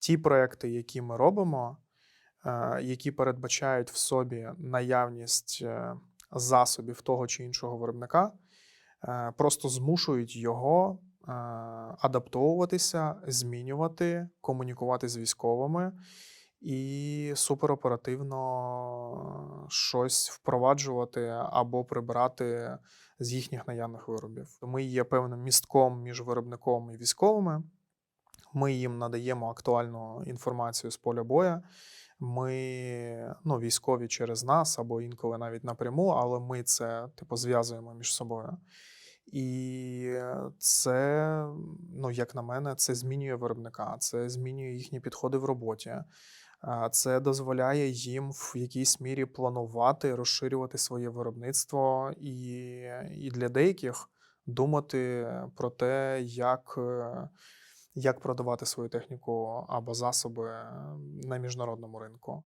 ті проекти, які ми робимо, е, які передбачають в собі наявність е, засобів того чи іншого виробника, е, просто змушують його адаптовуватися, змінювати, комунікувати з військовими і супероперативно щось впроваджувати або прибирати з їхніх наявних виробів. Ми є певним містком між виробником і військовими. Ми їм надаємо актуальну інформацію з поля боя. Ми ну, військові через нас або інколи навіть напряму, але ми це типу зв'язуємо між собою. І це, ну як на мене, це змінює виробника, це змінює їхні підходи в роботі. Це дозволяє їм в якійсь мірі планувати, розширювати своє виробництво і, і для деяких думати про те, як, е, як продавати свою техніку або засоби на міжнародному ринку.